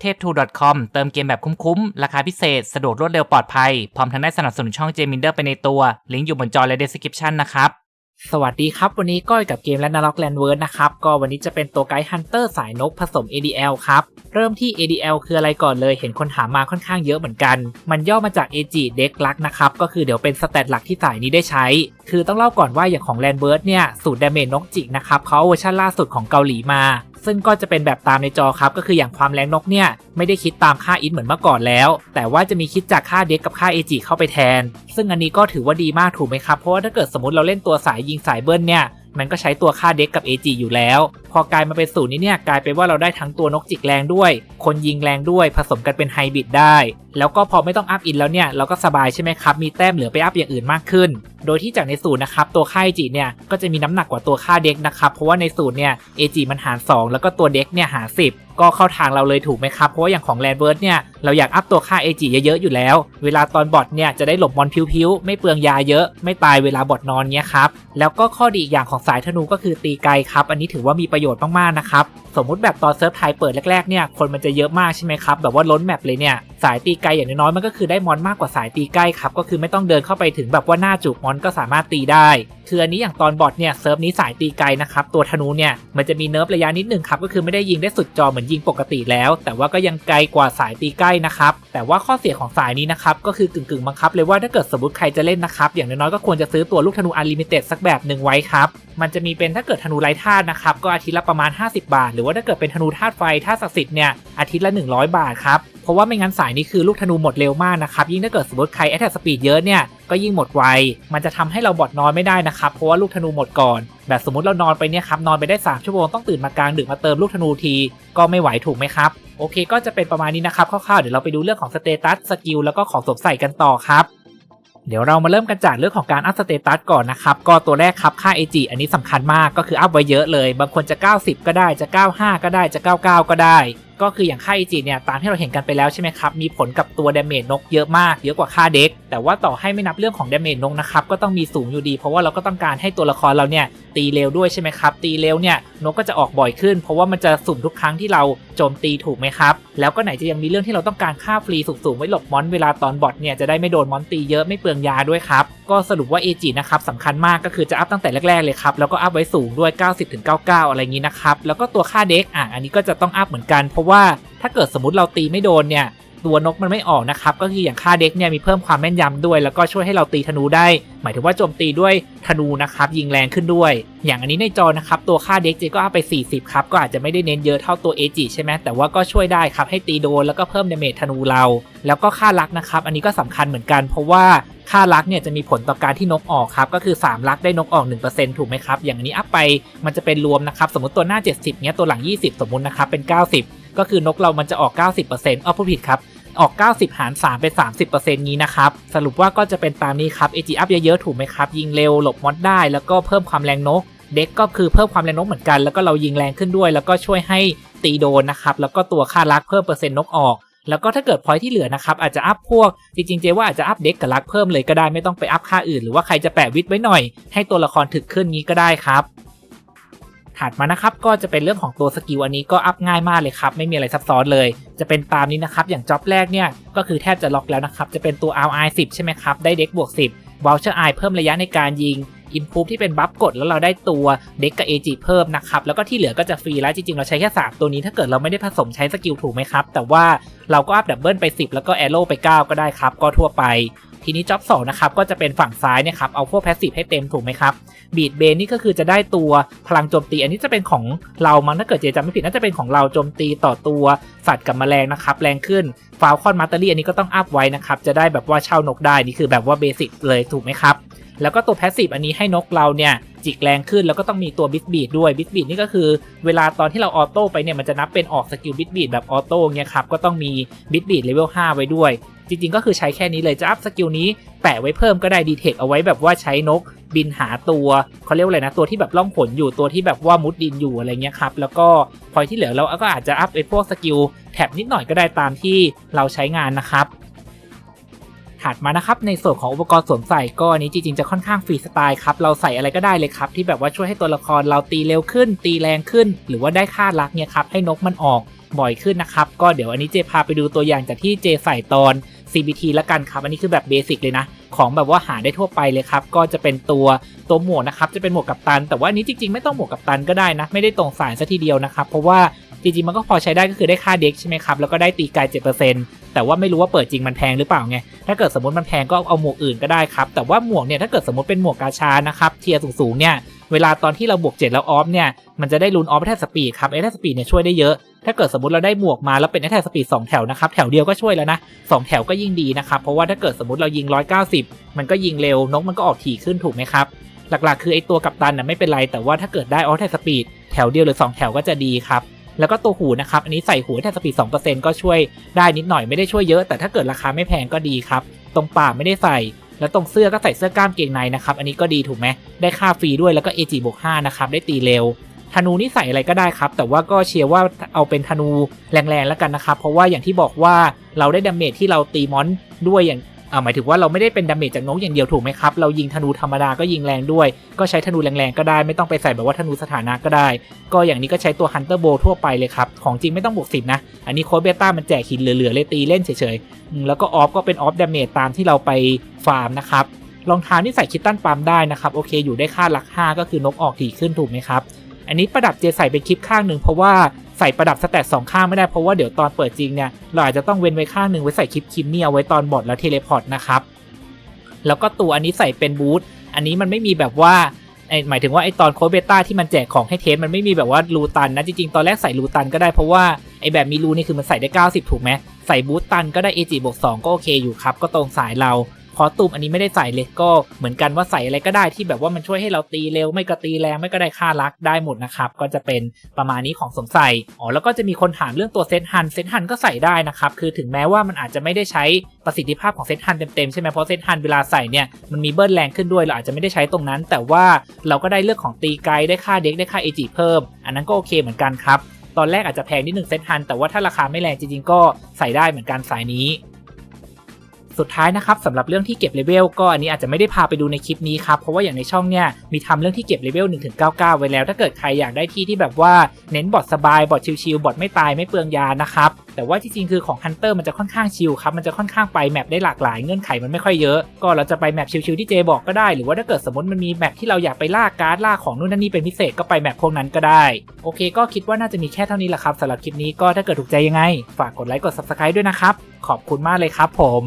เทพทู .com เติมเกมแบบคุ้มๆ ราคาพิเศษ สะดวกรวดเร็วปลอดภัย พร้อมทั้งได้สนับสนุนช่องเจมินเดอร์ไปในตัว ลิงก์อยู่บนจอและ description นะครับ สวัสดีครับ วันนี้ก้อยกับเกมและนาล็อกแลนเวิร์ดนะครับ ก็วันนี้จะเป็นตัวไกด์ฮันเตอร์สายนกผสม ADL ครับ เริ่มที่ ADL คืออะไรก่อนเลย เห็นคนถามมาค่อนข้างเยอะเหมือนกัน มันย่อมาจาก AG Deck ลักนะครับ ก็คือเดี๋ยวเป็นสเตตหลักที่สายนี้ได้ใช้ คือต้องเล่าก่อนว่าอย่างของแลนเวิร์ดเนี่ย สูตรดาเมจนกจิกนะครับเขาเวอร์ชันล่าสุดของเกาหลีมา ซึ่งก็จะเป็นแบบตามในจอครับ ก็คืออย่างความแรงนกเนี่ย ไม่ได้คิดตามค่าอินเหมือนเมื่อก่อนแล้ว แต่ว่าจะมีคิดจากค่าเด็กกับค่าเอจิเข้าไปแทน ซึ่งอันนี้ก็ถือว่าดีมากถูกไหมครับ เพราะว่าถ้าเกิดสมมติเราเล่นตัวสายยิงสายเบิ้ลเนี่ยมันก็ใช้ตัวค่าเด็กกับ AG อยู่แล้ว พอกลายมาเป็นสูตรนี้เนี่ยกลายเป็นว่าเราได้ทั้งตัวนกจิกแรงด้วย คนยิงแรงด้วยผสมกันเป็นไฮบริดได้แล้วก็พอไม่ต้องอัพอินแล้วเนี่ยเราก็สบายใช่ไหมครับ มีแต้มเหลือไปอัพอย่างอื่นมากขึ้น โดยที่จากในสูตรนะครับตัวค่า AG เนี่ยก็จะมีน้ำหนักกว่าตัวค่าเด็กนะครับเพราะว่าในสูตรเนี่ย AG มันหาร 2 แล้วก็ตัวเด็กเนี่ยหาร 10 ก็เข้าทางเราเลยถูกไหมครับ เพราะว่าอย่างของแลนเวิร์ดเนี่ยเราอยากอัพตัวค่า AG เยอะๆอยู่แล้ว เวลาตอนบอทเนี่ยจะได้หลบมอนพิวๆไม่เปลืองยาเยอะ ไม่ตายเวลาบอทนอนเนี่ยครับแล้วก็ข้อดีอีกอย่างของสายธนูก็คือตีไกลครับ อันนี้ถือว่ามีประโยชน์มากๆนะครับสมมุติแบบตอนเซิร์ฟไทยเปิดแรกๆเนี่ยคนมันจะเยอะมากใช่ไหมครับแบบว่าล้นแมปเลยเนี่ย สายตีไกลอย่างน้อยๆมันก็คือได้มอนมากกว่าสายตีใกล้ครับก็คือไม่ต้องเดินเข้าไปถึงแบบว่าหน้าจุกมอนก็สามารถตีได้คืออันนี้อย่างตอนบอทเนี่ยเซิร์ฟนี้สายตีไกลนะครับตัวธนูเนี่ยมันจะมีเนิร์ฟระยะนิดนึงครับก็คือไม่ได้ยิงได้สุดจอเหมือนยิงปกติแล้ว แต่ว่าก็ยังไกลกว่าสายตีใกล้นะครับแต่ว่าข้อเสียของสายนี้นะครับก็คือกึ่งๆบังคับเลยว่าถ้าเกิดสมมติใครจะเล่นนะครับอย่างน้อยๆก็ควรจะซื้อตัวลูกธนูอันลิมิเต็ดสักแบบหนึ่งไว้ครับมันจะมีเป็นถ้าเกิดธนูไร้ธาตุนะครับก็อาทิตย์ละประมาณ 50 บาท หรือว่าถ้าเกิดเป็นธนูธาตุไฟธาตุศักดิ์สิทธิ์เนี่ยอาทิตย์ละ 100 บาทครับเพราะว่าไม่งั้นสายนี้คือลูกธนูหมดเร็วมากนะครับ ยิ่งถ้าเกิดสมมติใครแอตแทกสปีดเยอะเนี่ยก็ยิ่งหมดไว มันจะทำให้เราบอดนอนไม่ได้นะครับ เพราะว่าลูกธนูหมดก่อน แบบสมมติเรานอนไปเนี่ยครับ นอนไปได้ 3 ชั่วโมงต้องตื่นมากลางดึกมาเติมลูกธนูที ก็ไม่ไหวถูกไหมครับ โอเค ก็จะเป็นประมาณนี้นะครับ คร่าวๆ เดี๋ยวเราไปดูเรื่องของสเตตัส สกิล แล้วก็ของสวมใส่กันต่อครับเดี๋ยวเรามาเริ่มกันจากเรื่องของการอัพสเตตัสก่อนนะครับ ก็ตัวแรกครับค่า AG อันนี้สำคัญมากก็คืออัพไว้เยอะเลย บางคนจะ 90 ก็ได้จะ 95 ก็ได้จะ 99 ก็ได้ ก็คืออย่างค่า AG เนี่ยตามที่เราเห็นกันไปแล้วใช่ไหมครับมีผลกับตัวดาเมจนกเยอะมากเยอะกว่าค่าเด็ก แต่ว่าต่อให้ไม่นับเรื่องของดาเมจนกนะครับก็ต้องมีสูงอยู่ดี เพราะว่าเราก็ต้องการให้ตัวละครเราเนี่ยตีเร็วด้วยใช่ไหมครับตีเร็วเนี่ยนกก็จะออกบ่อยขึ้น เพราะว่ามันจะสุ่มทุกครั้งที่เราโจมตีถูกไหมครับแล้วก็ไหนจะยังมีเรื่องที่เราต้องการค่าฟรีสูงๆไว้หลบมอนเวลาตอนบอทเนี่ยจะได้ไม่โดนมอนตีเยอะไม่เปลืองยาด้วยครับ ก็สรุปว่า AG นะครับสำคัญมากก็คือจะอัพตั้งแต่แรกๆเลยครับ แล้วก็อัพไว้สูงด้วย 90-99 อะไรงนี้นะครับ แล้วก็ตัวค่าเด็กอะอันนี้ก็จะต้องอัพเหมือนกัน เพราะว่าถ้าเกิดสมมติเราตีไม่โดนเนี่ยตัวนกมันไม่ออกนะครับ ก็คืออย่างค่าเด็กเนี่ยมีเพิ่มความแม่นยำด้วย แล้วก็ช่วยให้เราตีธนูได้ หมายถึงว่าโจมตีด้วยธนูนะครับ ยิงแรงขึ้นด้วย อย่างอันนี้ในจอนะครับ ตัวค่าเด็กเจก็อัพไป 40 ครับ ก็อาจจะไม่ได้เน้นเยอะเท่าตัวเอจิใช่ไหมแต่ว่าก็ช่วยได้ครับให้ตีโดนแล้วก็เพิ่มดเมจธนูเรา แล้วก็ค่าลักนะครับ อันนี้ก็สำคัญเหมือนกัน เพราะว่า ค่าลักเนี่ยจะมีผลต่อการที่นกออกครับ ก็คือ 3 ลักได้นกออก 1%ถูกไหมครับ อย่างอันนี้อัพไปมันจะเป็นรวมนะครับ สมมติตัวหน้า 70เนี้ยตัวหลัง 20 สมมุตินะครับ เป็น 90 ก็คือนกเรามันจะออก 90%อ้อผู้ผิดครับ ออก 90 หาร 3 เป็น 30%นี้นะครับ สรุปว่าก็จะเป็นตามนี้ครับ AG up เยอะๆถูกไหมครับ ยิงเร็วหลบมอดได้ แล้วก็เพิ่มความแรงนก เด็กก็คือเพิ่มความแรงนกเหมือนกัน แล้วก็เรายิงแรงขึ้นด้วย แล้วก็ช่วยให้ตีโดนนะครับ แล้วก็ตัวค่ารักเพิ่มเปอร์เซ็นต์นกออก แล้วก็ถ้าเกิดพอยที่เหลือนะครับอาจจะอัพพวกจริงๆเจว่าอาจจะอัพเด็กกับรักเพิ่มเลยก็ได้ไม่ต้องไปอัพค่าอื่นหรือว่าใครจะแปะวิทไว้หน่อย ให้ตัวละครถึกขึ้นงี้ก็ได้ครับถัดมานะครับก็จะเป็นเรื่องของตัวสกิลอันนี้ก็อัพง่ายมากเลยครับไม่มีอะไรซับซ้อนเลย จะเป็นตามนี้นะครับอย่างจ็อบแรกเนี่ยก็คือแทบจะล็อกแล้วนะครับจะเป็นตัว RI 10 ใช่ไหมครับได้เด็กบวก 10 Voucher I เพิ่มระยะในการยิง Improve ที่เป็นบัฟกดแล้วเราได้ตัวเด็กกับ AG เพิ่มนะครับแล้วก็ที่เหลือก็จะฟรีแล้วจริงๆเราใช้แค่3ตัวนี้ถ้าเกิดเราไม่ได้ผสมใช้สกิลถูกไหมครับ แต่ว่าเราก็อัพดับเบิลไป 10 แล้วก็แอโร่ไป 9 ก็ได้ครับ ก็ทั่วไปทีนี้จ็อบ2นะครับก็จะเป็นฝั่งซ้ายเนี่ยครับเอาพวกแพสซีฟให้เต็มถูกไหมครับบีดเบนนี่ก็คือจะได้ตัวพลังโจมตี อันนี้จะเป็นของเรามั้งถ้าเกิดเจจำไม่ผิดน่าจะเป็นของเราโจมตีต่อตัวสัตว์กับแมลงนะครับแรงขึ้นฟาวคอนมาตเตอรี่อันนี้ก็ต้องอัพไว้นะครับจะได้แบบว่าเช่านกได้นี่คือแบบว่าเบสิกเลยถูกไหมครับ แล้วก็ตัวแพสซีฟอันนี้ให้นกเราเนี่ยจิกแรงขึ้นแล้วก็ต้องมีตัวบิสบีดด้วยบิสบีดนี่ก็คือเวลาตอนที่เราออโต้ไปเนี่ยมันจะนับเป็นออกสกิลบิสบีดแบบออโต้เนี่ยครับก็ต้องมีบิสบีดเลเวล5ไว้ด้วย จริงๆ ก็คือใช้แค่นี้เลยจะอัพสกิลนี้แปะไว้เพิ่มก็ได้ดีเทคเอาไว้แบบว่าใช้นกบินหาตัวเขาเรียกว่าอะไรนะตัวที่แบบล่องผลอยู่ตัวที่แบบว่ามุดดินอยู่อะไรเงี้ยครับแล้วก็พอยที่เหลือเราก็อาจจะอัพไอ้พวกสกิลแท็บนิดหน่อยก็ได้ตามที่เราใช้งานนะครับ ถัดมานะครับในส่วนของอุปกรณ์สวมใส่ก็อันนี้จริงๆจะค่อนข้างฟรีสไตล์ครับเราใส่อะไรก็ได้เลยครับที่แบบว่าช่วยให้ตัวละครเราตีเร็วขึ้น ตีแรงขึ้น หรือว่าได้ค่ารักเนี่ยครับให้นกมันออกบ่อยขึ้นนะครับ ก็เดี๋ยวอันนี้เจพาไปดูตัวอย่างจากที่เจใส่ตอน CBT ละกันครับ อันนี้คือแบบเบสิกเลยนะ ของแบบว่าหาได้ทั่วไปเลยครับ ก็จะเป็นตัวตัวหมวกนะครับ จะเป็นหมวกกัปตัน แต่ว่าอันนี้จริงๆ ไม่ต้องหมวกกัปตันก็ได้นะ ไม่ได้ตรงสายซะทีเดียวนะครับ เพราะว่า จริงๆมันก็พอใช้ได้ก็คือได้ค่าเด็กใช่ไหมครับ แล้วก็ได้ตีไกล7%แต่ว่าไม่รู้ว่าเปิดจริงมันแพงหรือเปล่าไง ถ้าเกิดสมมติมันแพงก็เอาหมวกอื่นก็ได้ครับ แต่ว่าหมวกเนี่ยถ้าเกิดสมมติเป็นหมวกกาชานะครับเทียร์สูงๆเนี่ยเวลาตอนที่เราบวก7แล้วออฟเนี่ยมันจะได้ลุ้นออฟแทสปีดครับเอทสปีดเนี่ยช่วยได้เยอะถ้าเกิดสมมติเราได้หมวกมาแล้วเป็นแอทสปีด2แถวนะครับ แถวเดียวก็ช่วยแล้วนะ 2 แถวก็ยิ่งดีนะครับ เพราะว่าถ้าเกิดสมมติเรายิง 190 มันก็ยิงเร็วนกมันก็ออกถี่ขึ้นถูกไหมครับ หลักๆ คือไอตัวกัปตันน่ะไม่เป็นไร แต่ว่าถ้าเกิดได้ออฟแทสปีดแถวเดียวหรือ 2 แถวก็จะดีครับ แล้วก็ตัวหูนะครับ อันนี้ใส่หูแทสปีด 2%ก็ช่วยได้นิดหน่อยไม่ได้ช่วยเยอะ แต่ถ้าเกิดราคาไม่แพงก็ดีครับ ตรงป่ากไม่ได้ใส่ แล้วตรงเสื้อก็ใส่เสื้อกล้ามเกงในนะครับ อันนี้ก็ดีถูกไหมได้ค่าฟรีด้วยแล้วก็ AG บวก5นะครับ ได้ตีเร็วธนูนี่ใส่อะไรก็ได้ครับ แต่ว่าก็เชียร์ว่าเอาเป็นธนูแรงๆแล้วกันนะครับ เพราะว่าอย่างที่บอกว่าเราได้ดาเมจที่เราตีมอนด้วยอย่าง อ่าหมายถึงว่าเราไม่ได้เป็นดาเมจจากนกอย่างเดียวถูกไหมครับ เรายิงธนูธรรมดาก็ยิงแรงด้วย ก็ใช้ธนูแรงๆก็ได้ ไม่ต้องไปใส่แบบว่าธนูสถานะก็ได้ ก็อย่างนี้ก็ใช้ตัว Hunter Bow ทั่วไปเลยครับ ของจริงไม่ต้องบวกสิบนะ อันนี้โค้ดเบต้ามันแจกหินเหลือๆเลยตีเล่นเฉยๆ แล้วก็ออฟก็เป็นออฟดาเมจตามที่เราไปฟาร์มนะครับ รองเท้านี่ใส่คิตตันปั๊มได้นะครับ โอเค อยู่ได้ค่าหลัก5ก็คือนกออกถี่ขึ้นถูกไหมครับ อันนี้ประดับเจใส่เป็นคลิปข้างหนึ่งเพราะว่า ใส่ประดับสแตทสองข้างไม่ได้เพราะว่าเดี๋ยวตอนเปิดจริงเนี่ยเราอาจจะต้องเว้นไว้ข้างหนึ่งไว้ใส่คลิปคิมมี่เอาไว้ตอนบอดแล้วเทเลพอร์ตนะครับแล้วก็ตัวอันนี้ใส่เป็นบูทอันนี้มันไม่มีแบบว่าหมายถึงว่าไอตอนโค้ดเบต้าที่มันแจกของให้เทสมันไม่มีแบบว่ารูตันนะจริงๆ ตอนแรกใส่รูตันก็ได้เพราะว่าไอแบบมีรูนี่คือมันใส่ได้ 90 ถูกไหมใส่บูทตันก็ได้ AG บวก2ก็โอเคอยู่ครับ ก็ตรงสายเรา คอตูมอันนี้ไม่ได้ใส่เลยก็เหมือนกันว่าใส่อะไรก็ได้ที่แบบว่ามันช่วยให้เราตีเร็วไม่ก็ตีแรงไม่ก็ได้ค่ารักได้หมดนะครับก็จะเป็นประมาณนี้ของสมใส่อ๋อแล้วก็จะมีคนถามเรื่องตัวเซตฮันเซตฮันก็ใส่ได้นะครับคือถึงแม้ว่ามันอาจจะไม่ได้ใช้ประสิทธิภาพของเซตฮันเต็มๆใช่ไหมเพราะเซตฮันเวลาใส่เนี่ยมันมีเบิ้ลแรงขึ้นด้วยเราอาจจะไม่ได้ใช้ตรงนั้น แต่ว่าเราก็ได้เรื่องของตีไกลได้ค่าเด็กได้ค่าเอจิเพิ่ม อันนั้นก็โอเคเหมือนกันครับตอนแรกอาจจะแพงนิดหนึ่งเซตฮันแต่ว่าถ้าราคาไม่แรงจริงๆก็ใส่ได้เหมือนกันสายนี้ สุดท้ายนะครับสำหรับเรื่องที่เก็บเลเวลก็อันนี้อาจจะไม่ได้พาไปดูในคลิปนี้ครับเพราะว่าอย่างในช่องเนี่ยมีทำเรื่องที่เก็บเลเวล1ถึง99 ไว้แล้ว ถ้าเกิดใครอยากได้ที่ที่แบบว่าเน้นบอทสบายบอทชิลๆบอทไม่ตายไม่เปลืองยานะครับแต่ว่าจริงๆคือของ Hunter มันจะค่อนข้างชิลครับมันจะค่อนข้างไปแมปได้หลากหลายเงื่อนไขมันไม่ค่อยเยอะ ก็เราจะไปแมปชิลๆที่เจบอกก็ได้ หรือว่าถ้าเกิดสมมติมันมีแมปที่เราอยากไปล่าการ์ดล่าของนู่นนั่นนี่เป็นพิเศษก็ไปแมปพวกนั้นก็ได้โอเค ก็คิดว่าน่าจะมีแค่เท่านี้แหละครับสำหรับคลิปนี้ก็ถ้าเกิดถูกใจยังไง ฝากกดไลค์กด subscribe ด้วยนะครับขอบคุณมากเลยครับผม